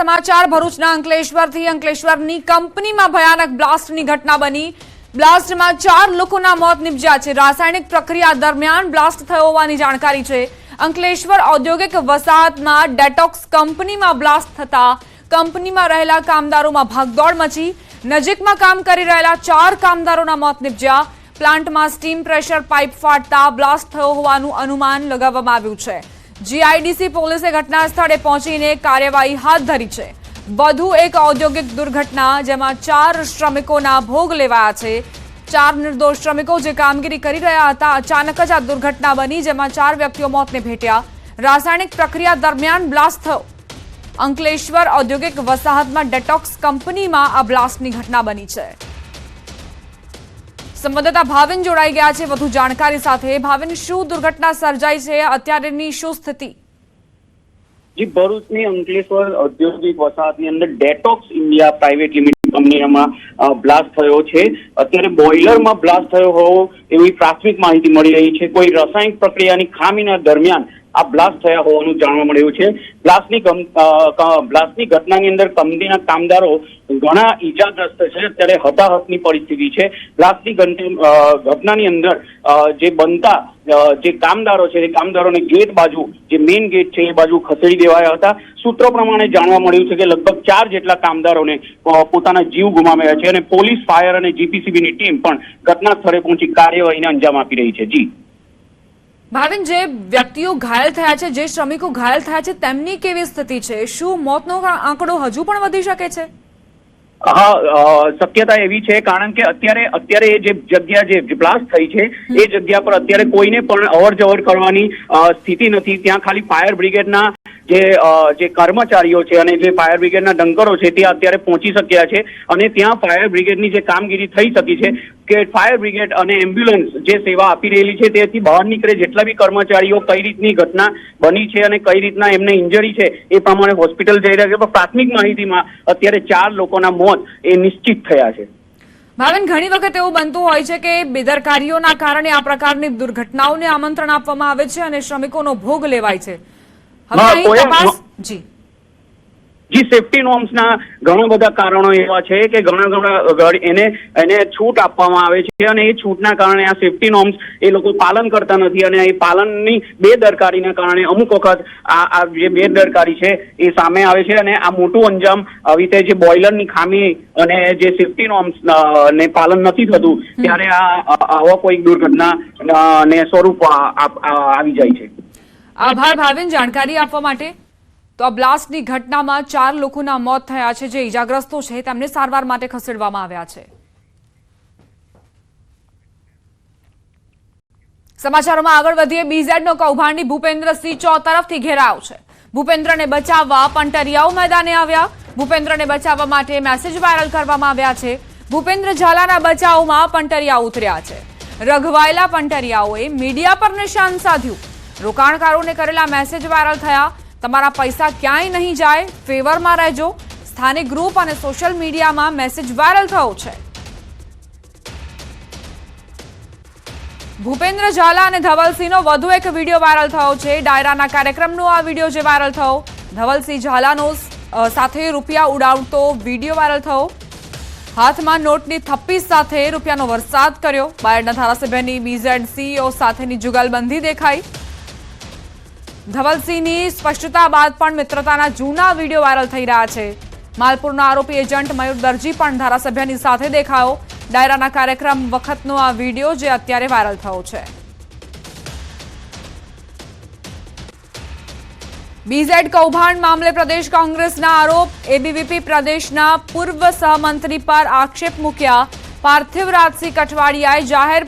સમાચાર, ભરૂચના અંકલેશ્વરથી અંકલેશ્વરની કંપનીમાં ભયાનક બ્લાસ્ટની ઘટના બની. બ્લાસ્ટમાં ચાર લોકોના મોત નિપજ્યા છે. રાસાયણિક પ્રક્રિયા દરમિયાન બ્લાસ્ટ થયો હોવાની જાણકારી છે. અંકલેશ્વર ઔદ્યોગિક વસાહતમાં ડેટોક્સ કંપનીમાં બ્લાસ્ટ થતા કંપનીમાં રહેલા કામદારોમાં ભાગદોડ મચી. નજીકમાં કામ કરી રહેલા ચાર કામદારોના મોત નિપજ્યા. પ્લાન્ટમાં સ્ટીમ પ્રેશર પાઇપ ફાટતા બ્લાસ્ટ થયો હોવાનું અનુમાન લગાવવામાં આવ્યું છે. જીઆઈડીસી પોલીસે ઘટના સ્થળે પહોંચીને કાર્યવાહી હાથ ધરી છે. વધુ એક ઔદ્યોગિક દુર્ઘટના જેમાં ચાર શ્રમિકોના ભોગ લેવાયા છે. ચાર નિર્દોષ શ્રમિકો જે કામગીરી કરી રહ્યા હતા, અચાનક જ આ દુર્ઘટના બની જેમાં ચાર વ્યક્તિઓ મોતને ભેટ્યા. રાસાયણિક પ્રક્રિયા દરમિયાન બ્લાસ્ટ થયો. અંકલેશ્વર ઔદ્યોગિક વસાહતમાં ડેટોક્સ કંપનીમાં આ બ્લાસ્ટની ઘટના બની છે. સંવાદદાતા ભાવિન જોડાઈ ગયા છે. વધુ જાણકારી સાથે ભાવિન, શું દુર્ઘટના સર્જાઈ છે? અત્યારેની શું સ્થિતિ? જી, ભરૂચની અંકલેશ્વર ઔદ્યોગિક વસાહતની અંદર ડેટોક્સ ઇન્ડિયા પ્રાઇવેટ લિમિટેડ કંપનીમાં બ્લાસ્ટ થયો છે. અત્યારે બોઇલરમાં બ્લાસ્ટ થયો હોવો એવી પ્રાથમિક માહિતી મળી રહી છે. કોઈ રાસાયણિક પ્રક્રિયાની ખામીના દરમિયાન આ બ્લાસ્ટ થયા હોવાનું જાણવા મળ્યું છે. બ્લાસ્ટની બ્લાસ્ટની ઘટનાની અંદર કંપનીના કામદારો ઘણા ઈજાગ્રસ્ત છે. અત્યારે હતાહતની પરિસ્થિતિ છે. બ્લાસ્ટની ઘટનાની અંદર જે બનતા જે કામદારો છે, એ કામદારોને ગેટ બાજુ, જે મેઇન ગેટ છે, એ બાજુ ખસેડી દેવાયા હતા. સૂત્રો પ્રમાણે જાણવા મળ્યું છે કે લગભગ ચાર જેટલા કામદારોને પોતાના જીવ ગુમાવ્યા છે અને પોલીસ, ફાયર અને જીપીસીબીની ટીમ પણ ઘટના સ્થળે પહોંચી કાર્યવાહીને અંજામ આપી રહી છે. જી. ભાવિન, જે વ્યક્તિઓ ઘાયલ થયા છે, જે શ્રમિકો ઘાયલ થયા છે, તેમની કેવી સ્થિતિ છે? શું મોતનો આંકડો હજુ પણ વધી શકે છે? હા શક્યતા એવી છે, કારણ કે અત્યારે અત્યારે એ જે જગ્યા, જે બ્લાસ્ટ થઈ છે, એ જગ્યા પર અત્યારે કોઈને પણ અવર જવર કરવાની સ્થિતિ નથી. ત્યાં ખાલી ફાયર બ્રિગેડના જે જે કર્મચારીઓ છે અને જે ફાયર બ્રિગેડના ડંકરો છે તે અત્યારે પહોંચી શક્યા છે અને ત્યાં ફાયર બ્રિગેડની જે કામગીરી થઈ શકી છે કે ફાયર બ્રિગેડ અને એમ્બ્યુલન્સ જે સેવા આપી રહેલી છે તેથી બહાર નીકળે જેટલા બી કર્મચારીઓ કઈ રીતની ઘટના બની છે અને કઈ રીતના એમને ઇન્જરી છે એ પ્રમાણે હોસ્પિટલ જઈ રહ્યા છે. પણ પ્રાથમિક માહિતીમાં અત્યારે ચાર લોકોના મોત એ નિશ્ચિત થયા છે. ભાવિન, ઘણી વખત એવું બનતું હોય છે કે બેદરકારીઓના કારણે આ પ્રકારની દુર્ઘટનાઓને આમંત્રણ આપવામાં આવે છે અને શ્રમિકોનો ભોગ લેવાય છે. જી. જી સેફટી નોર્મ્સના ઘણા બધા કારણો એવા છે કે ઘણા ઘણા એને એને છૂટ આપવામાં આવે છે અને એ છૂટના કારણે આ સેફટી નોર્મ્સ એ લોકો પાલન કરતા નથી અને એ પાલનની બેદરકારીના કારણે અમુક વખત આ આ જે બેદરકારી છે એ સામે આવે છે અને આ મોટું અંજામ આવી રીતે જે બોઇલરની ખામી અને જે સેફટી નોર્મ્સ ને પાલન નથી થતું ત્યારે આ આવા કોઈ દુર્ઘટના ને સ્વરૂપ આવી જાય છે. આભાર ભાવિન, જાણકારી આપવા માટે. તો આ બ્લાસ્ટની ઘટનામાં ચાર લોકોના મોત થયા છે, જે ઈજાગ્રસ્તો છે, તેમને સારવાર માટે ખસેડવામાં આવ્યા છે. સમાચારોમાં આગળ વધીએ. બીઝેડનો કૌભાંડી ભૂપેન્દ્રસિંહ ચો તરફથી ઘેરાવ છે. ભૂપેન્દ્રને બચાવવા પંટરિયાઓ મેદાને આવ્યા. ભૂપેન્દ્રને બચાવવા માટે મેસેજ વાયરલ કરવામાં આવ્યા છે. ભૂપેન્દ્ર ઝાલાના બચાવમાં પંટરિયા ઉતર્યા છે. રઘવાયેલા પંટરિયાઓએ મીડિયા પર નિશાન સાધ્યું. રોકાણકારોને કરેલા મેસેજ વાયરલ થયા. તમારા પૈસા ક્યાંય નહીં જાય, ફેવરમાં રહેજો. સ્થાનિક ગ્રુપ અને સોશિયલ મીડિયામાં મેસેજ વાયરલ થયો છે. ભૂપેન્દ્ર ઝાલા અને ધવલસિંહનો વધુ એક વીડિયો વાયરલ થયો છે. ડાયરાના કાર્યક્રમનો આ વીડિયો જે વાયરલ થયો. ધવલસિંહ ઝાલાનો સાથે રૂપિયા ઉડાવતો વીડિયો વાયરલ થયો. હાથમાં નોટની થપ્પી સાથે રૂપિયાનો વરસાદ કર્યો. બાયડના ધારાસભ્યની બીઝેડ સીઈઓ સાથેની જુગલબંધી દેખાઈ. ધવલસિંહની સ્પષ્ટતા બાદ પણ મિત્રતાના જૂના વીડિયો વાયરલ થઈ રહ્યા છે. માલપુરના આરોપી એજન્ટ મયુર દરજી પણ ધારાસભ્યની સાથે દેખાયો. ડાયરાના કાર્યક્રમ વખતનો આ વીડિયો જે અત્યારે વાયરલ થયો છે. બીઝેડ કૌભાંડ મામલે પ્રદેશ કોંગ્રેસના આરોપ. એબીવીપી પ્રદેશના પૂર્વ સહમંત્રી પર આક્ષેપ મૂક્યા. પાર્થિવ રાજસિંહ કઠવાડિયાએ જાહેર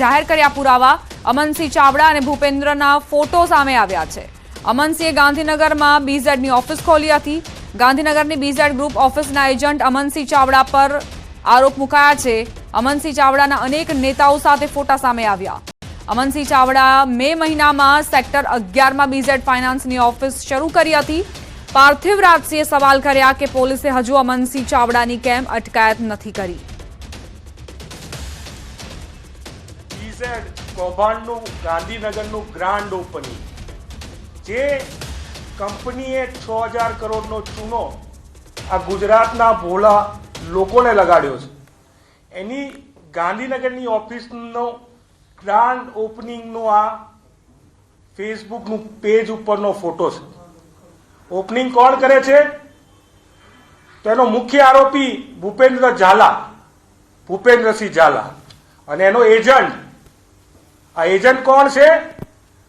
જાહેર કર્યા પુરાવા અમનસિંહ ચાવડા અને ભૂપેન્દ્રના ફોટો સામે આવ્યા છે. અમનસિંહે ગાંધીનગરમાં બીઝેડની ઓફિસ ખોલી હતી. ગાંધીનગરની બીઝેડ ગ્રુપ ઓફિસના એજન્ટ અમનસિંહ ચાવડા પર આરોપ મુકાયા છે. અમનસિંહ ચાવડાના અનેક નેતાઓ સાથે ફોટા સામે આવ્યા. અમનસિંહ ચાવડા મે મહિનામાં સેક્ટર અગિયારમાં બીઝેડ ફાઇનાન્સની ઓફિસ શરૂ કરી હતી. પાર્થિવ રાજસિંહે સવાલ કર્યા કે પોલીસે હજુ અમનસિંહ ચાવડાની કેમ અટકાયત નથી કરી? ઈઝેડ કૌભાંડનું, ગાંધીનગરનું ગ્રાન્ડ ઓપનિંગ જે કંપનીએ છ હજાર કરોડનો ચૂનો આ ગુજરાતના ભોળા લોકોને લગાડ્યો છે. એની ગાંધીનગરની ઓફિસનો ગ્રાન્ડ ઓપનિંગનો આ ફેસબુકનું પેજ ઉપરનો ફોટો છે. ઓપનિંગ કોણ કરે છે? તેનો મુખ્ય આરોપી ભૂપેન્દ્ર ઝાલા, ભૂપેન્દ્રસિંહ ઝાલા. અને એનો એજન્ટ આ એજન્ટ કોણ છે?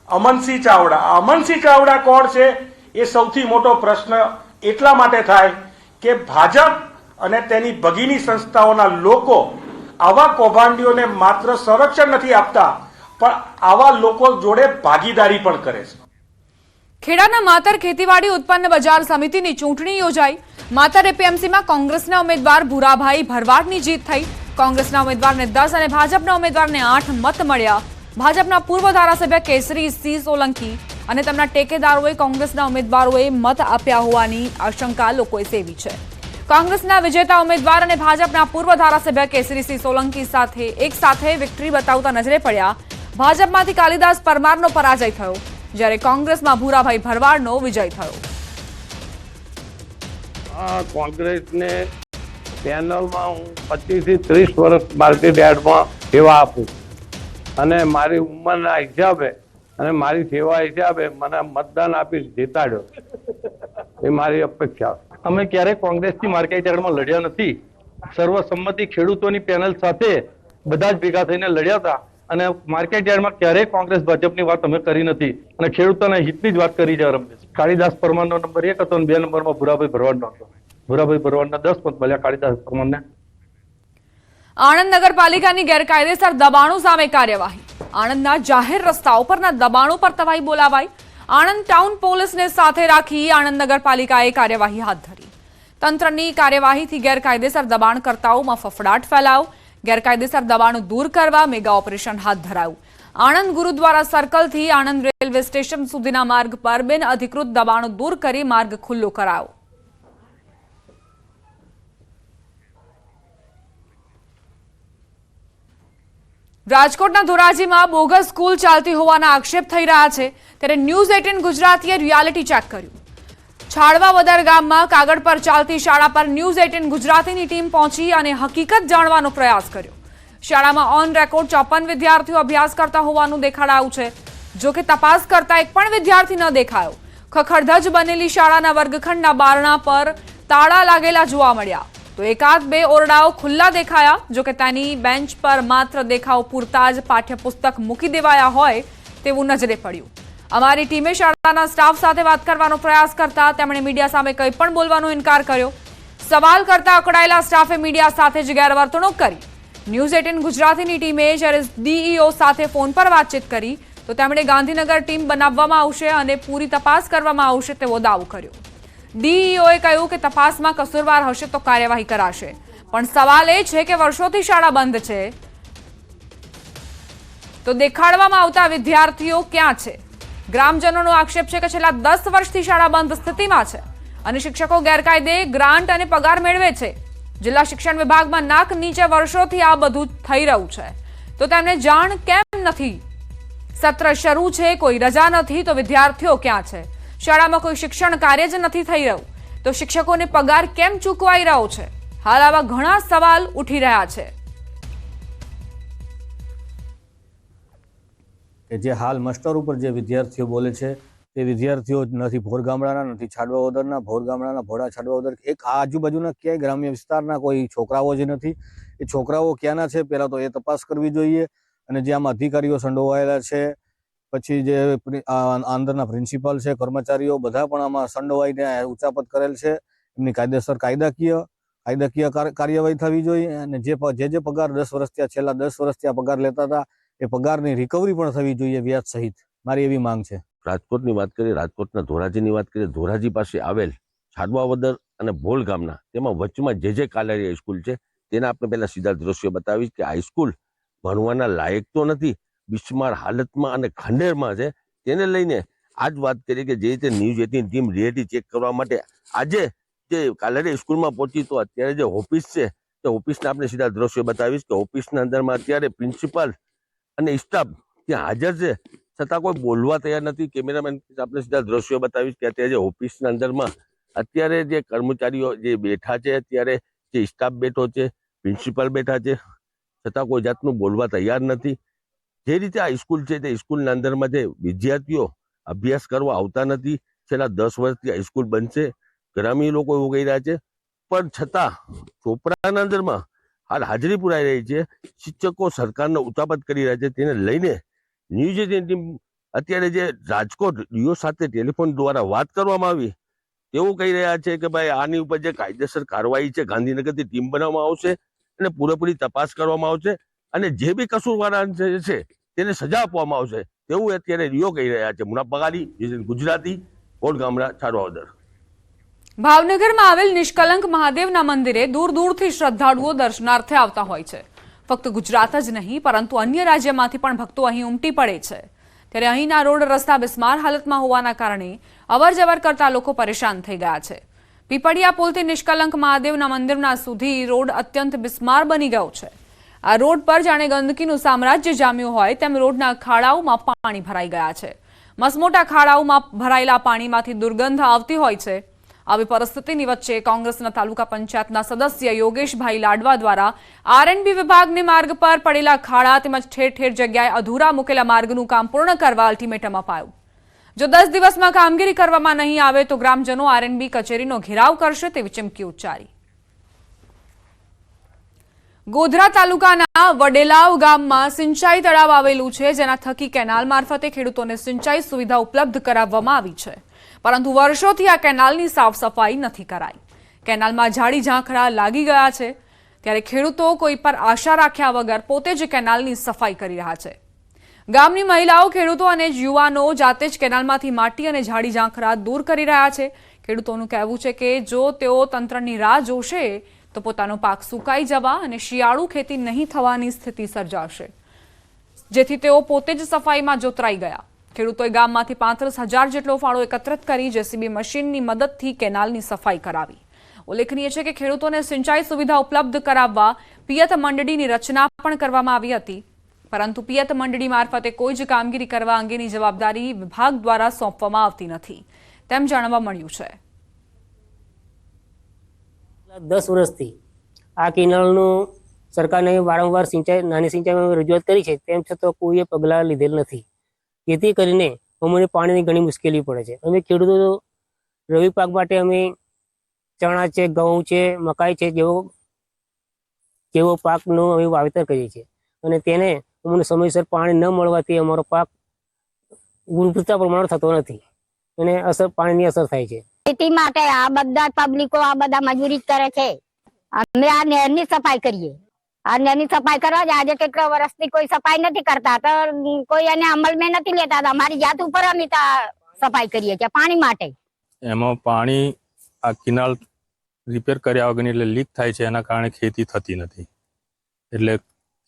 અમનસિંહ ચાવડા. અમનસિંહ ચાવડા કોણ છે? એ સૌથી મોટો પ્રશ્ન એટલા માટે થાય કે ભાજપ અને તેની ભગીની સંસ્થાઓના લોકો આવા કૌભાંડીઓને માત્ર સંરક્ષણ નથી આપતા, પણ આવા લોકો જોડે ભાગીદારી પણ કરે છે. ખેડાના માતર ખેતીવાડી ઉત્પન્ન બજાર સમિતિની ચૂંટણી યોજાઈ. માતર એપીએમસીમાં કોંગ્રેસના ઉમેદવાર ભૂરાભાઈ ભરવાડની જીત થઈ. કોંગ્રેસના ઉમેદવારને દસ અને ભાજપના ઉમેદવારને આઠ મત મળ્યા. ભાજપના પૂર્વ ધારાસભ્ય કેસરી સિંહ સોલંકી અને તેમના ટેકેદારોએ કોંગ્રેસના ઉમેદવારોએ મત આપ્યા હોવાની આશંકા લોકોએ સેવી છે. કોંગ્રેસના વિજેતા ઉમેદવાર અને ભાજપના પૂર્વ ધારાસભ્ય કેસરીસિંહ સોલંકી સાથે એક સાથે વિક્ટરી બતાવતા નજરે પડ્યા, ભાજપમાંથી કાલિદાસ પરમારનો પરાજય થયો, જ્યારે કોંગ્રેસમાં ભૂરાભાઈ ભરવાડનો વિજય થયો. કોંગ્રેસને પેનલમાં હું પચીસથી ત્રીસ વર્ષ માર્કેટ યાર્ડમાં સેવા આપું અને મારી ઉંમરના હિસાબે અને મારી સેવા હિસાબે મને મતદાન આપી જીતાડ્યો. એ મારી અપેક્ષા. અમે ક્યારેય કોંગ્રેસથી માર્કેટ યાર્ડમાં લડ્યા નથી. સર્વસંમતિ ખેડૂતોની પેનલ સાથે બધા જ ભેગા થઈને લડ્યા હતા. અને માર્કેટ ક્યારેય કોંગ્રેસ ભાજપની વાત અમે કરી નથી. અને ખેડૂતોના હિતની જ વાત કરી છે. રમેશ કાળીદાસ પરમારનો નંબર એક હતો અને બે નંબરમાં ભુરાભાઈ ભરવાડનો હતો. ભુરાભાઈ ભરવાડના દસ મત મળ્યા કાળીદાસ પરમારને. આણંદ નગરપાલિકાની ગેરકાયદેસર દબાણો સામે કાર્યવાહી. આણંદના જાહેર રસ્તાઓ પરના દબાણો પર તવાઈ બોલાવાઈ. આણંદ ટાઉન પોલીસને સાથે રાખી આણંદ નગરપાલિકાએ કાર્યવાહી હાથ ધરી. તંત્રની કાર્યવાહીથી ગેરકાયદેસર દબાણકર્તાઓમાં ફફડાટ ફેલાવ ગેરકાયદેસર દબાણો દૂર કરવા મેગા ઓપરેશન હાથ ધરાયું. આણંદ ગુરુદ્વારા સર્કલથી આણંદ રેલવે સ્ટેશન સુધીના માર્ગ પર બિન અધિકૃત દબાણો દૂર કરી માર્ગ ખુલ્લો કરાયો. રાજકોટના ધોરાજીમાં બોગસ સ્કૂલ ચાલતી હોવાના આક્ષેપ થઈ રહ્યા છે. ત્યારે ન્યૂઝ એટીન ગુજરાતીએ રિયાલિટી ચેક કર્યું. છાડવા વદર ગામમાં કાગળ પર ચાલતી શાળા પર ન્યૂઝ એટીન ગુજરાતીની ટીમ પહોંચી અને હકીકત જાણવાનો પ્રયાસ કર્યો. શાળામાં ઓન રેકોર્ડ ચોપન વિદ્યાર્થીઓ અભ્યાસ કરતા હોવાનું દેખાડાયું છે. જોકે તપાસ કરતા એક પણ વિદ્યાર્થી ન દેખાયો. ખખડધજ બનેલી શાળાના વર્ગખંડના બારણા પર તાળા લાગેલા જોવા મળ્યા. તો એકાદ બે ઓરડાઓ ખુલ્લા દેખાયા. જો કે તેની બેન્ચ પર માત્ર દેખાવ પૂરતા જ પાઠ્યપુસ્તક મૂકી દેવાયા હોય તેવું નજરે પડ્યું. અમારી ટીમે શાળાના સ્ટાફ સાથે વાત કરવાનો પ્રયાસ કરતા તેમણે મીડિયા સામે કંઈ પણ બોલવાનો ઇનકાર કર્યો. સવાલ કરતા અકળાયેલા સ્ટાફે મીડિયા સાથે જ ગેરવર્તણૂક કરી. ન્યૂઝ એટીન ગુજરાતીની ટીમે જ્યારે ડીઈઓ સાથે ફોન પર વાતચીત કરી, તો તેમણે ગાંધીનગર ટીમ બનાવવામાં આવશે અને પૂરી તપાસ કરવામાં આવશે તેવો દાવો કર્યો. ડીઈઓએ કહ્યું કે તપાસમાં કસૂરવાર હશે તો કાર્યવાહી કરાશે. પણ સવાલ એ છે કે વર્ષોથી શાળા બંધ છે. તો દેખાડવામાં આવતા વિદ્યાર્થીઓ ક્યાં છે? ગ્રામજનોનો આક્ષેપ છે કે છેલ્લા દસ વર્ષથી શાળા બંધ સ્થિતિમાં છે અને શિક્ષકો ગેરકાયદે ગ્રાન્ટ અને પગાર મેળવે છે. જિલ્લા શિક્ષણ વિભાગમાં નાક નીચે વર્ષોથી આ બધું થઈ રહ્યું છે. તો તેમને જાણ કેમ નથી? સત્ર શરૂ છે, કોઈ રજા નથી, તો વિદ્યાર્થીઓ ક્યાં છે? શાળામાં કોઈ શિક્ષણ કાર્ય જ નથી થઈ રહ્યું. તો શિક્ષકોને પગાર કેમ ચૂકવાઈ રહ્યો છે? હાલ આવા ઘણા સવાલ ઉઠી રહ્યા છે. કે જે હાલ મસ્ટર ઉપર જે વિદ્યાર્થીઓ બોલે છે, તે વિદ્યાર્થીઓ નથી ભોર ગામડાના નથી છાડવા વદરના ભોર ગામડાના ભોળા છાડવા વદર એક આજુબાજુના ક્યાંય ગ્રામ્ય વિસ્તારના કોઈ છોકરાઓ જ નથી. એ છોકરાઓ ક્યાંના છે, પહેલાં તો એ તપાસ કરવી જોઈએ. અને જે આમાં અધિકારીઓ સંડોવાયેલા છે પછી જે અંદરના પ્રિન્સિપાલ છે, કર્મચારીઓ, બધા પણ આમાં સંડોવાઈને ઉચાપત કરેલ છે. એમની કાયદેસર કાયદાકીય કાયદાકીય કાર- કાર્યવાહી થવી જોઈએ અને જે જે પગાર દસ વર્ષથી છેલ્લા દસ વર્ષથી પગાર લેતા હતા, એ પગારની રિકવરી પણ થવી જોઈએ વ્યાજ સહિત. મારી એવી માંગ છે. રાજકોટની વાત કરીએ, રાજકોટના ધોરાજીની વાત કરીએ, ધોરાજી પાસે આવેલ છાદવાવદર અને ભોલ ગામના, તેમાં વચમાં જે જે કાલેરી હાઈસ્કૂલ છે, તેના આપણે પહેલાં સીધા દ્રશ્યો બતાવીશ કે હાઈસ્કૂલ ભણવાના લાયક તો નથી બિસ્માર હાલતમાં અને ખંડેરમાં છે. તેને લઈને આજ વાત કરીએ કે જે રીતે news eighteen team reality check કરવા માટે આજે જે કાલે સ્કૂલમાં પહોંચી, તો અત્યારે જે ઓફિસ છે, તે ઓફિસના આપણે સીધા દ્રશ્યો બતાવીશ કે ઓફિસના અંદરમાં અત્યારે પ્રિન્સિપાલ અને સ્ટાફ ત્યાં હાજર છે. છતાં કોઈ બોલવા તૈયાર નથી. કેમેરામેન આપણે સીધા દ્રશ્યો બતાવીશ કે અત્યારે જે ઓફિસના અંદરમાં અત્યારે જે કર્મચારીઓ જે બેઠા છે, અત્યારે જે સ્ટાફ બેઠો છે પ્રિન્સિપાલ બેઠા છે. છતાં કોઈ જાતનું બોલવા તૈયાર નથી. જે રીતે આ સ્કૂલ છે તે સ્કૂલના અંદરમાં જે વિદ્યાર્થીઓ અભ્યાસ કરવા આવતા નથી, છેલ્લા દસ વર્ષથી આ સ્કૂલ બનશે ગ્રામીણ લોકો એવું કહી રહ્યા છે, પણ છતાં ચોપડાના અંદરમાં હાલ હાજરી પુરાઈ રહી છે. શિક્ષકો સરકારનો ઉતાપત કરી રહ્યા છે, તેને લઈને ન્યૂઝ એટીન ટીમ અત્યારે જે રાજકોટ ડીઓ સાથે ટેલિફોન દ્વારા વાત કરવામાં આવી તેવું કહી રહ્યા છે કે ભાઈ આની ઉપર જે કાયદેસર કાર્યવાહી છે ગાંધીનગરથી ટીમ બનાવવામાં આવશે અને પૂરેપૂરી તપાસ કરવામાં આવશે અને જે બી કસૂરવાળા જે છે તેને સજા આપવામાં આવશે તેવું અત્યારે રિયો કહી રહ્યા છે. મુના ગુજરાતી, કોટ ગામડા ભાવનગરમાં આવેલ નિષ્કલંક મહાદેવના મંદિરે દૂર દૂરથી શ્રદ્ધાળુઓ દર્શનાર્થે આવતા હોય છે. ફક્ત ગુજરાત જ નહીં, પરંતુ અન્ય રાજ્યમાંથી પણ ભક્તો અહીં ઉમટી પડે છે. ત્યારે અહીંના રોડ રસ્તા બિસ્માર હાલતમાં હોવાના કારણે અવરજવર કરતા લોકો પરેશાન થઈ ગયા છે. પીપળિયા પુલથી નિષ્કલંક મહાદેવના મંદિરના સુધી રોડ અત્યંત બિસ્માર બની ગયો છે. આ રોડ પર જાણે ગંદકીનું સામ્રાજ્ય જામ્યું હોય તેમ રોડના ખાડાઓમાં પાણી ભરાઈ ગયા છે. મસમોટા ખાડાઓમાં ભરાયેલા પાણીમાંથી દુર્ગંધ આવતી હોય છે. આવી પરિસ્થિતિની વચ્ચે કોંગ્રેસના તાલુકા પંચાયતના સદસ્ય યોગેશભાઈ લાડવા દ્વારા આરએનબી વિભાગને માર્ગ પર પડેલા ખાડા તેમજ ઠેર ઠેર જગ્યાએ અધૂરા મૂકેલા માર્ગનું કામ પૂર્ણ કરવા અલ્ટિમેટમ અપાયું. જો દસ દિવસમાં કામગીરી કરવામાં નહીં આવે તો ગ્રામજનો આરએનબી કચેરીનો ઘેરાવ કરશે તેવી ચીમકી ઉચ્ચારી. ગોધરા તાલુકાના વડેલાવ ગામમાં સિંચાઈ તળાવ આવેલું છે, જેના થકી કેનાલ મારફતે ખેડૂતોને સિંચાઈ સુવિધા ઉપલબ્ધ કરાવવામાં આવી છે. પરંતુ વર્ષોથી આ કેનાલની સાફ સફાઈ નથી કરાઈ. કેનાલમાં ઝાડી ઝાંખરા લાગી ગયા છે. ત્યારે ખેડૂતો કોઈ પર આશા રાખ્યા વગર પોતે જ કેનાલની સફાઈ કરી રહ્યા છે. ગામની મહિલાઓ, ખેડૂતો અને યુવાનો જાતે જ કેનાલમાંથી માટી અને ઝાડી ઝાંખરા દૂર કરી રહ્યા છે. ખેડૂતોનું કહેવું છે કે જો તેઓ તંત્રની રાહ જોશે તો પોતાનો પાક સુકાઈ જવા અને શિયાળુ ખેતી નહીં થવાની સ્થિતિ સર્જાશે. જેથી તેઓ પોતે જ સફાઈમાં જોતરાઈ ગયા. ખેડૂતોએ ગામમાંથી પાંત્રીસ હજાર જેટલો ફાળો એકત્રિત કરી જેસીબી મશીનની મદદથી કેનાલની સફાઈ કરાવી. ઉલ્લેખનીય છે કે ખેડૂતોને સિંચાઈ સુવિધા ઉપલબ્ધ કરાવવા પિયત મંડળીની રચના પણ કરવામાં આવી હતી. પરંતુ પિયત મંડળી મારફતે કોઈ જ કામગીરી કરવા અંગેની જવાબદારી વિભાગ દ્વારા સોંપવામાં આવતી નથી. તેમ જાણવા મળ્યું છે. દસ વર્ષથી આ કેનાલનું સરકારને વારંવાર સિંચાઈ, નાની સિંચાઈમાં રજૂઆત કરી છે, તેમ છતાં કોઈએ પગલાં લીધેલ નથી. જેથી કરીને અમને પાણીની ઘણી મુશ્કેલી પડે છે. અમે ખેડૂતો રવિ પાક માટે અમે ચણા છે, ઘઉં છે, મકાઈ છે જેવો જેવો પાકનું અમે વાવેતર કરીએ છીએ. અને તેને અમને સમયસર પાણી ન મળવાથી અમારો પાક ગુણવત્તા પ્રમાણે થતો નથી. અને અસર પાણીની અસર થાય છે. ખેતી માટે આ બધા પબ્લિકો આ બધા મજૂરી કરે છે. અમે આ નહેરની સફાઈ કરીએ. આ નહેરની સફાઈ કરવા જ આજે કેટલા વર્ષથી કોઈ સફાઈ નથી કરતા. તો કોઈ એને અમલમાં નથી લેતા. અમારી જાત ઉપર અમે સફાઈ કરીએ છીએ પાણી માટે. એમાં પાણી આ કિનાલ રિપેર કર્યા વગરની એટલે લીક થાય છે. એના કારણે ખેતી થતી નથી. એટલે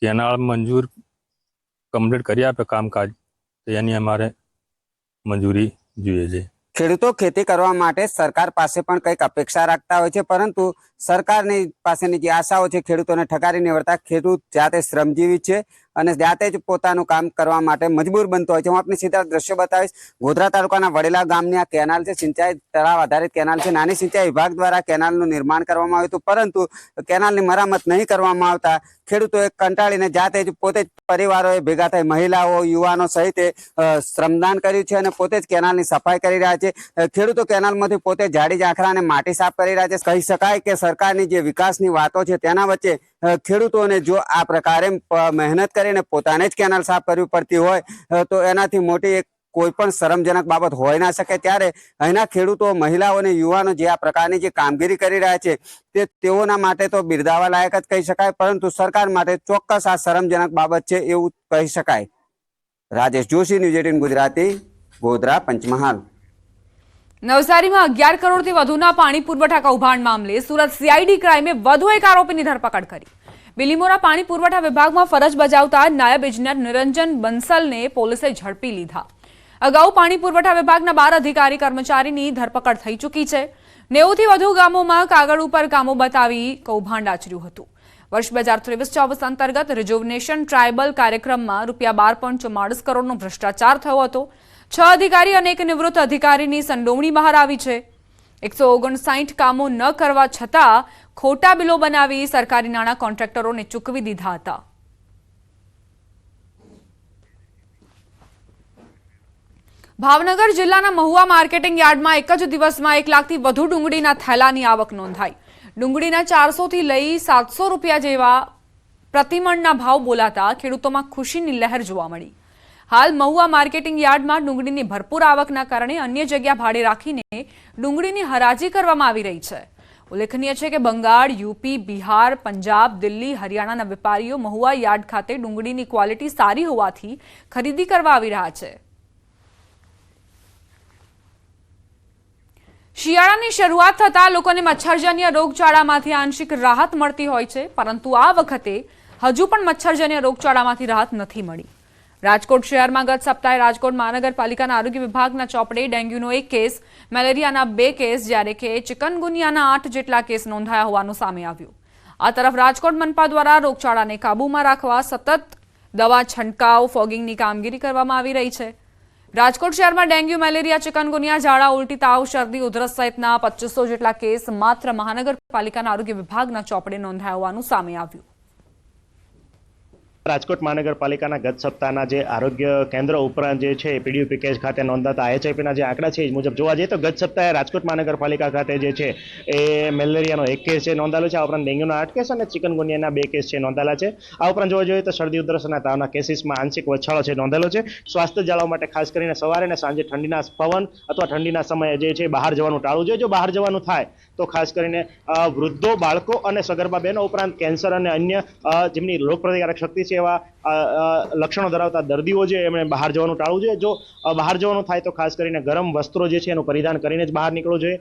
કેનાલ મંજૂર કમ્પ્લીટ કરી આપે કામકાજ, તો એની અમારે મંજૂરી જોઈએ છે. ખેડૂતો ખેતી કરવા માટે સરકાર પાસે પણ કંઈક અપેક્ષા રાખતા હોય છે, પરંતુ સરકારની પાસેની જે આશાઓ છે, ખેડૂતોને ઠકારી નિવડતા ખેડૂત જાતે શ્રમજીવી છે. અને જાતે જ પોતાનું કામ કરવા માટે મજબૂર બનતો હોય છે. હું આપને સીધા દ્રશ્યો બતાવીશ. ગોધરા તાલુકાના વડેલા ગામની આ કેનાલ છે. સિંચાઈ તળાવ આધારિત કેનાલ છે. નાની સિંચાઈ વિભાગ દ્વારા કેનાલનું નિર્માણ કરવામાં આવ્યું હતું. પરંતુ કેનાલની મરામત નહીં કરવામાં આવતા ખેડૂતોએ કંટાળીને જાતે જ પોતે જ પરિવારોએ ભેગા થઈ મહિલાઓ, યુવાનો સહિત શ્રમદાન કર્યું છે અને પોતે જ કેનાલની સફાઈ કરી રહ્યા છે. ખેડૂતો કેનાલમાંથી પોતે જાડી, ઝાંખરા અને માટી સાફ કરી રહ્યા છે. કહી શકાય કે સરકારની જે વિકાસની વાતો છે તેના વચ્ચે ખેડૂતોને જો આ પ્રકારે મહેનત કરીને પોતાને જ કેનાલ સાફ કરવી પડતી હોય તો એનાથી મોટી એક કોઈ પણ શરમજનક બાબત હોય ના શકે. ત્યારે અહીંના ખેડૂતો, મહિલાઓ અને યુવાનો જે આ પ્રકારની જે કામગીરી કરી રહ્યા છે, તે તેઓના માટે તો બિરદાવા લાયક જ કહી શકાય, પરંતુ સરકાર માટે ચોક્કસ આ શરમજનક બાબત છે એવું કહી શકાય. Rajesh Joshi, news eighteen Gujarati, Godhra, Panchmahal. નવસારીમાં અગિયાર કરોડથી વધુના પાણી પુરવઠા કૌભાંડ મામલે સુરત સીઆઈડી ક્રાઇમે વધુ એક આરોપીની ધરપકડ કરી. બિલીમોરા પાણી પુરવઠા વિભાગમાં ફરજ બજાવતા નાયબ ઇજનેર નિરંજન બંસલને પોલીસે ઝડપી લીધા. અગાઉ પાણી પુરવઠા વિભાગના બાર અધિકારી કર્મચારીની ધરપકડ થઈ ચૂકી છે. નેવુંથી વધુ ગામોમાં કાગળ ઉપર કામો બતાવી કૌભાંડ આચર્યું હતું. વર્ષ બે હજાર ત્રેવીસ ચોવીસ અંતર્ગત રિજુવનેશન ટ્રાયબલ કાર્યક્રમમાં રૂપિયા બાર પોઈન્ટ કરોડનો ભ્રષ્ટાચાર થયો હતો. છ અધિકારી અને એક નિવૃત્ત અધિકારીની સંડોવણી બહાર આવી છે. એકસો ઓગણસાઠ કામો ન કરવા છતાં ખોટા બિલો બનાવી સરકારી નાણાં કોન્ટ્રાક્ટરોને ચૂકવી દીધા હતા. ભાવનગર જિલ્લાના મહુવા માર્કેટિંગ યાર્ડમાં એક જ દિવસમાં એક લાખથી વધુ ડુંગળીના થેલાની આવક નોંધાઈ. ડુંગળીના ચારસોથી લઈ સાતસો રૂપિયા જેવા પ્રતિમણના ભાવ બોલાતા ખેડૂતોમાં ખુશીની લહેર જોવા મળી. હાલ મહુવા માર્કેટિંગ યાર્ડમાં ડુંગળીની ભરપૂર આવકના કારણે અન્ય જગ્યા ભાડે રાખીને ડુંગળીની હરાજી કરવામાં આવી રહી છે. ઉલ્લેખનીય છે કે બંગાળ, યુપી, બિહાર, પંજાબ, દિલ્હી, હરિયાણાના વેપારીઓ મહુવા યાર્ડ ખાતે ડુંગળીની ક્વોલિટી સારી હોવાથી ખરીદી કરવા આવી રહ્યા છે. શિયાળાની શરૂઆત થતાં લોકોને મચ્છરજન્ય રોગચાળામાંથી આંશિક રાહત મળતી હોય છે, પરંતુ આ વખતે હજુ પણ મચ્છરજન્ય રોગચાળામાંથી રાહત નથી મળી. રાજકોટ શહેરમાં ગત સપ્તાહે રાજકોટ મહાનગરપાલિકાના આરોગ્ય વિભાગના ચોપડે ડેન્ગ્યુનો એક કેસ, મેલેરિયાના બે કેસ, જ્યારે કે ચિકનગુનિયાના આઠ જેટલા કેસ નોંધાયા હોવાનું સામે આવ્યું. આ તરફ રાજકોટ મનપા દ્વારા રોગચાળાને કાબૂમાં રાખવા સતત દવા છંટકાવ, ફોગિંગની કામગીરી કરવામાં આવી રહી છે. રાજકોટ શહેરમાં ડેન્ગ્યુ, મેલેરિયા, ચિકનગુનિયા, ઝાડા, ઉલટી તાવ, શરદી, ઉધરસ સહિતના પચીસો જેટલા કેસ માત્ર મહાનગરપાલિકાના આરોગ્ય વિભાગના ચોપડે નોંધાયા હોવાનું સામે આવ્યું. રાજકોટ મહાનગરપાલિકાના ગત સપ્તાહના જે આરોગ્ય કેન્દ્ર ઉપરાંત જે છે પીડીયુ પેકેજ ખાતે નોંધાતા આઈએચઆઈપીના જે આંકડા છે એ મુજબ જોવા જઈએ તો ગત સપ્તાહે રાજકોટ મહાનગરપાલિકા ખાતે જે છે એ મેલેરિયાનો એક કેસ છે નોંધાયેલો છે. આ ઉપરાંત ડેન્ગ્યુના આઠ કેસ અને ચિકનગુનિયાના બે કેસ છે નોંધાયેલા છે. આ ઉપરાંત જોવા જોઈએ તો શરદી, ઉધરસ અને તાવના કેસીસમાં આંશિક વછાળો છે નોંધાયેલો છે. સ્વાસ્થ્ય જાળવવા માટે ખાસ કરીને સવારે અને સાંજે ઠંડીના પવન અથવા ઠંડીના સમયે જે છે બહાર જવાનું ટાળવું જોઈએ. જો બહાર જવાનું થાય તો ખાસ કરીને વૃદ્ધો, બાળકો અને સગર્ભા બહેનો ઉપરાંત કેન્સર અને અન્ય જેમની રોગપ્રતિકારક શક્તિ છે એવા લક્ષણો ધરાવતા દર્દીઓ છે, એમણે બહાર જવાનું ટાળવું જોઈએ. જો બહાર જવાનું થાય તો ખાસ કરીને ગરમ વસ્ત્રો જે છે એનું પરિધાન કરીને જ બહાર નીકળવું જોઈએ.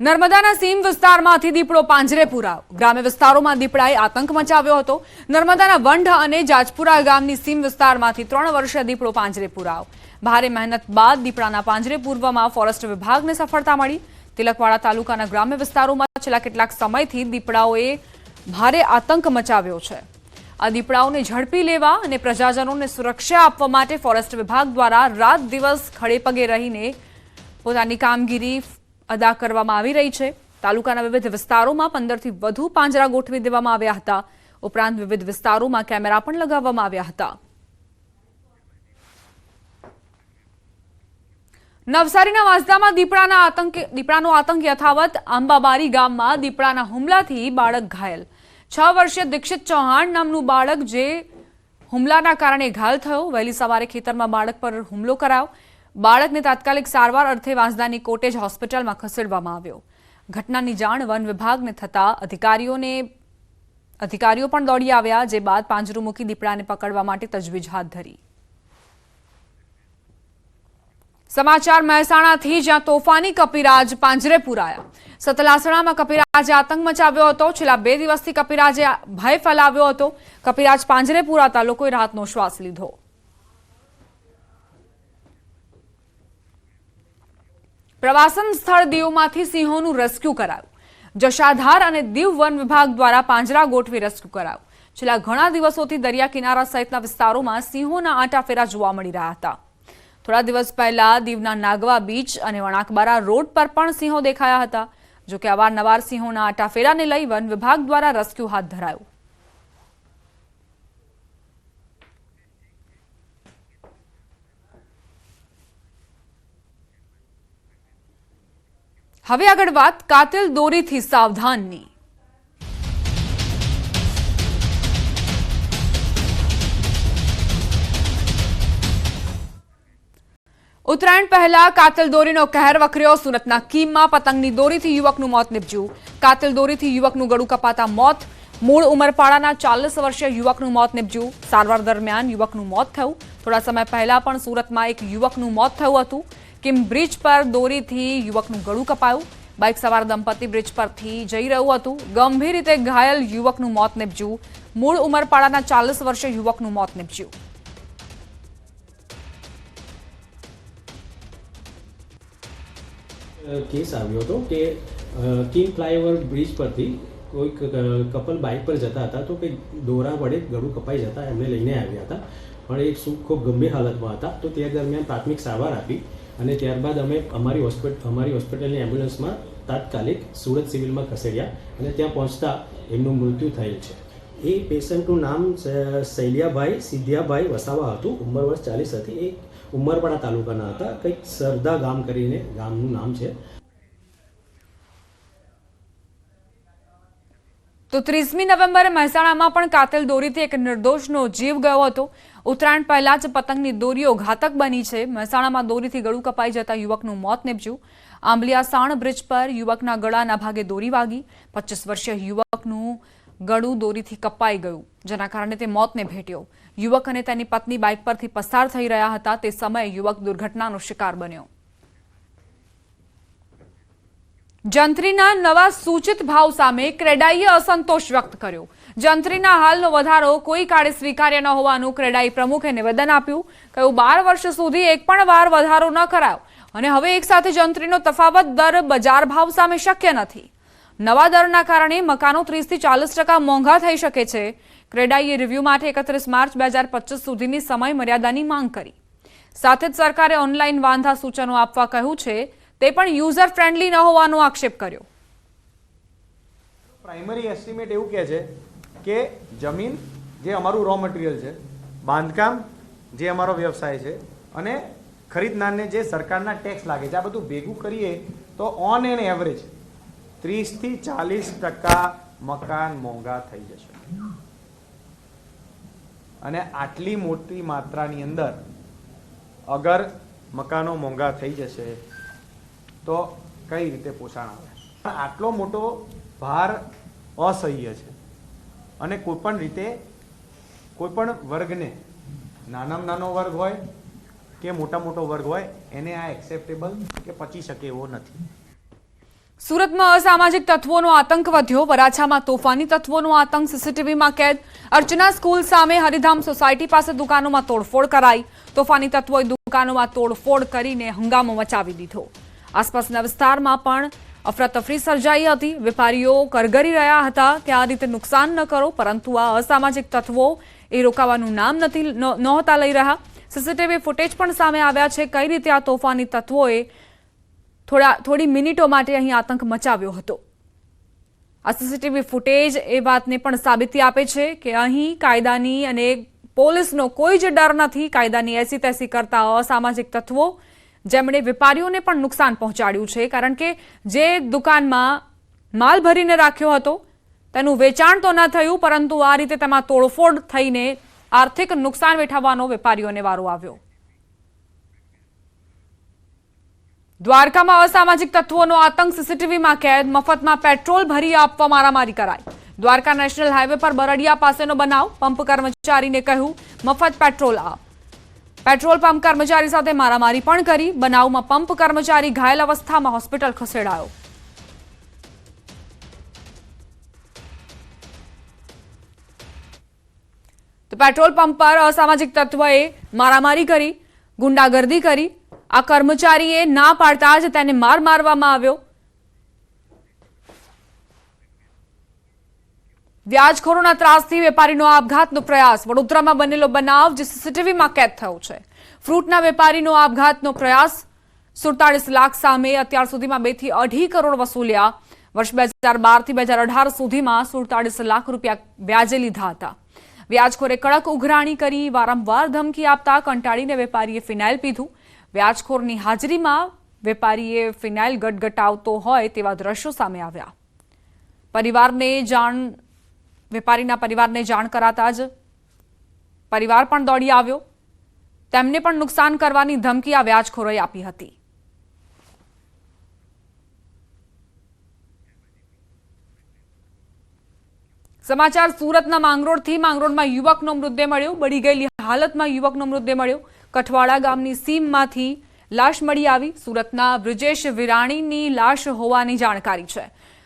નર્મદાના સીમ વિસ્તારમાંથી દીપડો પાંજરે પુરાવ ગ્રામ્ય વિસ્તારોમાં દીપડાએ આતંક મચાવ્યો હતો. નર્મદાના વંઢ અને જાજપુરા ગામની સીમ વિસ્તારમાંથી ત્રણ વર્ષે દીપડો પાંજરે પુરાવ ભારે મહેનત બાદ દીપડાના પાંજરે પૂરવામાં ફોરેસ્ટ વિભાગને સફળતા મળી. તિલકવાડા તાલુકાના ગ્રામ્ય વિસ્તારોમાં છેલ્લા કેટલાક સમયથી દીપડાઓએ ભારે આતંક મચાવ્યો છે. આ દીપડાઓને ઝડપી લેવા અને પ્રજાજનોને સુરક્ષા આપવા માટે ફોરેસ્ટ વિભાગ દ્વારા રાત દિવસ ખડેપગે રહીને પોતાની કામગીરી અદા કરવામાં આવી રહી છે. તાલુકાના વિવિધ વિસ્તારોમાં પંદરથી વધુ પાંજરા ગોઠવી દેવામાં આવ્યા હતા. ઉપરાંત વિવિધ વિસ્તારોમાં કેમેરા પણ લગાવવામાં આવ્યા હતા. નવસારીના વાંસદામાં દીપડાના આતંક દીપડાનો આતંક યથાવત આંબાબારી ગામમાં દીપડાના હુમલાથી બાળક ઘાયલ. છ વર્ષીય દીક્ષિત ચૌહાણ નામનું બાળક જે હુમલાના કારણે ઘાયલ થયો, વહેલી સવારે ખેતરમાં બાળક પર હુમલો કરાયો. બાળકને તાત્કાલિક સારવાર અર્થે વાંસદાની કોટેજ હોસ્પિટલમાં ખસેડવામાં આવ્યો. ઘટનાની જાણ વન વિભાગને થતા અધિકારીઓને, અધિકારીઓ પણ દોડી આવ્યા, જે બાદ પાંજરું મૂકી દીપડાને પકડવા માટે તજવીજ હાથ ધરી. સમાચાર મહેસાણાથી, જ્યાં તોફાની કપિરાજ પાંજરે પુરાયા. સતલાસણામાં કપિરાજે આતંક મચાવ્યો હતો. છેલ્લા બે દિવસથી કપિરાજે ભય ફેલાવ્યો હતો. કપિરાજ પાંજરે પૂરાતા લોકોએ રાહતનો શ્વાસ લીધો. પ્રવાસન સ્થળ દીવમાંથી સિંહોનું રેસ્ક્યુ કરાયું. જશાધાર અને દીવ વન વિભાગ દ્વારા પાંજરા ગોઠવી રેસ્ક્યુ કરાયું. છેલ્લા ઘણા દિવસોથી દરિયા કિનારા સહિતના વિસ્તારોમાં સિંહોના આંટાફેરા જોવા મળી રહ્યા હતા. થોડા દિવસ પહેલા દીવના નાગવા બીચ અને વણાકબારા રોડ પર પણ સિંહો દેખાયા હતા. જોકે અવારનવાર સિંહોના આટાફેરાને લઈ વન વિભાગ દ્વારા રેસ્ક્યુ હાથ ધરાયું. હવે આગળ વાત કાતિલ દોરીથી સાવધાનની. ઉત્તરાયણ પહેલા કાતલ દોરીનો કહેર વકર્યો સુરતના કીમમાં પતંગની દોરીથી યુવકનું મોત નીપજ્યું. કાતિલ દોરીથી યુવકનું ગળું કપાતા મોત, મૂળ ઉમરપાડાના ચાલીસ વર્ષીય યુવકનું મોત નીપજ્યું. સારવાર દરમિયાન યુવકનું મોત થયું. થોડા સમય પહેલા પણ સુરતમાં એક યુવકનું મોત થયું હતું. કિમ બ્રિજ પર દોરીથી યુવકનું ગળું કપાયું. બાઇક સવાર દંપતી બ્રિજ પરથી જઈ રહ્યું હતું. ગંભીર રીતે ઘાયલ યુવકનું મોત નીપજ્યું. મૂળ ઉમરપાડાના ચાલીસ વર્ષીય યુવકનું મોત નીપજ્યું. કેસ આવ્યો હતો કે કિંગ ફ્લાયઓવર બ્રિજ પરથી કોઈક કપલ બાઇક પર જતા હતા તો કંઈક દોરા વડે ગળું કપાઈ જતા, એમને લઈને આવ્યા હતા. પણ એ શું ખૂબ ગંભીર હાલતમાં હતા. તો તે દરમિયાન પ્રાથમિક સારવાર આપી અને ત્યારબાદ અમે અમારી હોસ્પિટલ અમારી હોસ્પિટલની એમ્બ્યુલન્સમાં તાત્કાલિક સુરત સિવિલમાં ખસેડ્યા અને ત્યાં પહોંચતા એમનું મૃત્યુ થયેલ છે. એ પેશન્ટનું નામ શૈલિયાભાઈ સિધિયાભાઈ વસાવા હતું. ઉંમર વર્ષ ચાલીસ હતી. એ ઉમરપાડા તાલુકાના હતા. કંઈક સરદા ગામ કરીને ગામનું નામ છે. તો ત્રીસમી નવેમ્બરે મહેસાણામાં પણ કાતલ દોરીથી એક નિર્દોષનો જીવ ગયો હતો. ઉત્તરાયણ પહેલા જ પતંગની દોરીઓ ઘાતક બની છે. મહેસાણામાં દોરીથી ગળું કપાઈ જતા યુવકનું મોત નીપજ્યું. આંબલિયા સાણ બ્રિજ પર યુવકના ગળાના ભાગે દોરી વાગી. પચીસ વર્ષીય યુવકનું ગળું દોરીથી કપાઈ ગયું, જેના કારણે તે મોતને ભેટ્યો. યુવક અને તેની પત્ની બાઇક પરથી પસાર થઈ રહ્યા હતા. તે સમયે યુવક દુર્ઘટનાનો શિકાર બન્યો. જંત્રીના નવા સૂચિત ભાવ સામે ક્રેડાઈએ અસંતોષ વ્યક્ત કર્યો. જંત્રીના હાલનો વધારો કોઈ કાળે સ્વીકાર્ય ન હોવાનું ક્રેડાઈ પ્રમુખે નિવેદન આપ્યું. કહ્યું, બાર વર્ષ સુધી એક પણ વાર વધારો ન કરાયો. અને હવે એક સાથે જંત્રીનો તફાવત દર બજાર ભાવ સામે શક્ય નથી. નવા દરના કારણે મકાનો ત્રીસથી ચાલીસ ટકા મોંઘા થઈ શકે છે. ક્રેડાઈએ રિવ્યૂ માટે એકત્રીસ માર્ચ બે હજાર પચીસ સુધીની સમય મર્યાદાની માંગ કરી. સાથે જ સરકારે ઓનલાઈન વાંધા સૂચનો આપવા કહ્યું છે, તે પણ યુઝર ફ્રેન્ડલી ન હોવાનો આક્ષેપ કર્યો. પ્રાઇમરી એસ્ટિમેટ એવું કહે છે કે જમીન જે અમારું રો મટીરિયલ છે, બાંધકામ જે અમારો વ્યવસાય છે અને ખરીદનારને જે સરકારના ટેક્સ લાગે છે, આ બધું ભેગું કરીએ તો ઓન એન એવરેજ ત્રીસથી ચાલીસ ટકા મકાન મોંઘા થઈ જશે. અને આટલી મોટી માત્રાની અંદર અગર મકાનો મોંઘા થઈ જશે, તો કઈ રીતે પોષણ આવે? આટલો મોટો ભાર અસહ્ય છે. અને કોઈ પણ રીતે કોઈ પણ વર્ગને, નાનામાં નાનો વર્ગ હોય કે મોટા મોટો વર્ગ હોય, એને આ એક્સેપ્ટેબલ કે પચી શકે એવો નથી. સુરતમાં અસામાજિક તત્વોનો આતંક વધ્યો. વરાછામાં તોફાની તત્વોનો આતંક. સીસીટીવીમાં કેદ. અર્ચના સ્કૂલ સામે હરિધામ સોસાયટી પાસે દુકાનોમાં તોડફોડ કરાઈ. તોફાની તત્વોએ દુકાનોમાં તોડફોડ કરીને હંગામો મચાવી દીધો. આસપાસના વિસ્તારમાં પણ અફરાતફરી સર્જાઈ હતી. વેપારીઓ કરગરી રહ્યા હતા કે આ રીતે નુકસાન ન કરો, પરંતુ આ અસામાજિક તત્વો એ રોકાવાનું નામ નથી નહોતા લઈ રહ્યા. સીસીટીવી ફૂટેજ પણ સામે આવ્યા છે. કઈ રીતે આ તોફાની તત્વોએ થોડા, થોડી મિનિટો માટે અહીં આતંક મચાવ્યો હતો. આ સીસીટીવી ફૂટેજ એ વાતને પણ સાબિતી આપે છે કે અહીં કાયદાની અને પોલીસનો કોઈ જ ડર નથી કાયદાની એસી તેસી કરતા અસામાજિક તત્વો જેમણે વેપારીઓને પણ નુકસાન પહોંચાડ્યું છે. કારણ કે જે દુકાનમાં માલ ભરીને રાખ્યો હતો, તેનું વેચાણ તો ન થયું, પરંતુ આ રીતે તેમાં તોડફોડ થઈને આર્થિક નુકસાન વેઠાવવાનો વેપારીઓને વારો આવ્યો. દ્વારકામાં અસામાજિક તત્વોનો આતંક સીસીટીવીમાં કેદ, મફતમાં પેટ્રોલ ભરી આપવા મારામારી કરાઈ. દ્વારકા નેશનલ હાઈવે પર બરડિયા પાસેનો બનાવ, પંપ કર્મચારીને કહ્યું, મફત પેટ્રોલ આપ. પેટ્રોલ પંપ કર્મચારી સાથે મારામારી પણ કરી, બનાવમાં પંપ કર્મચારી ઘાયલ અવસ્થામાં હોસ્પિટલ ખસેડાયો. તો પેટ્રોલ પંપ પર અસામાજિક તત્વએ મારામારી કરી, ગુંડાગર્દી કરી આ કર્મચારીએ ના પાડતા જ તેને માર મારવામાં આવ્યો. વ્યાજખોરોના ત્રાસથી વેપારીનો આપઘાતનો પ્રયાસ. વડોદરામાં બનેલો બનાવ જે સીસીટીવીમાં કેદ થયો છે. ફ્રૂટના વેપારીનો આપઘાતનો પ્રયાસ સુડતાળીસ લાખ સામે અત્યાર સુધીમાં બેથી અઢી કરોડ વસૂલ્યા. વર્ષ બે હજાર બારથી બે હજાર અઢાર સુધીમાં સુડતાળીસ લાખ રૂપિયા વ્યાજે લીધા હતા. વ્યાજખોરે કડક ઉઘરાણી કરી વારંવાર ધમકી આપતા કંટાળીને વેપારીએ ફિનાઇલ પીધું. વ્યાજખોરની હાજરીમાં વેપારીએ ફિનાઇલ ગટગટાવતો હોય તેવા દ્રશ્યો સામે આવ્યા. પરિવારને જાણ, વેપારીના પરિવારને જાણ કરાતા જ પરિવાર પણ દોડી આવ્યો. તેમને પણ નુકસાન કરવાની ધમકી આ વ્યાજખોરોએ આપી હતી. સમાચાર સુરતના માંગરોળથી માંગરોળમાં યુવકનો મૃતદેહ મળ્યો. બળી ગયેલી હાલતમાં યુવકનો મૃતદેહ મળ્યો. કઠવાડા ગામની સીમમાંથી લાશ મળી આવી. સુરતના બ્રિજેશ વિરાણીની લાશ હોવાની જાણકારી છે.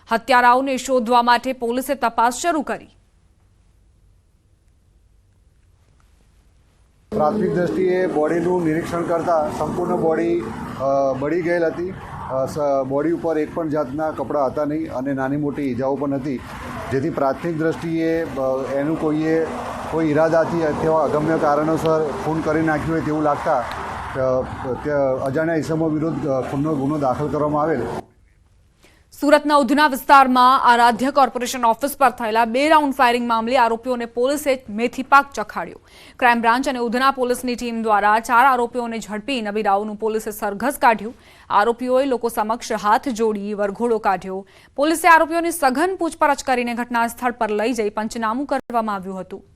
હત્યારાઓને શોધવા માટે પોલીસે તપાસ શરૂ કરી. પ્રાથમિક દ્રષ્ટિએ બોડીનું નિરીક્ષણ કરતાં સંપૂર્ણ બોડી બળી ગયેલ હતી. બોડી ઉપર એક પણ જાતના કપડાં હતા નહીં અને નાની મોટી ઈજાઓ પણ હતી. જેથી પ્રાથમિક દ્રષ્ટિએ એનું કોઈએ કોઈ ઈરાદાથી તેવા અગમ્ય કારણોસર ખૂન કરી નાખ્યું હોય તેવું લાગતા અજાણ્યા ઇસમો વિરુદ્ધ ખૂનનો ગુનો દાખલ કરવામાં આવેલ. સુરતના ઉધના વિસ્તારમાં આરાધ્ય કોર્પોરેશન ઓફિસ પર થયેલા બે રાઉન્ડ ફાયરિંગ મામલે આરોપીઓને પોલીસે મેથી પાક ચખાડ્યો. ક્રાઇમ બ્રાન્ચ અને ઉધના પોલીસની ટીમ દ્વારા ચાર આરોપીઓને ઝડપી નબી રાવનું પોલીસે સરઘસ કાઢ્યું. આરોપીઓએ લોકો સમક્ષ હાથ જોડી વરઘોડો કાઢ્યો. પોલીસે આરોપીઓની સઘન પૂછપરછ કરીને ઘટના સ્થળ પર લઈ જઈ પંચનામું કરવામાં આવ્યું હતું.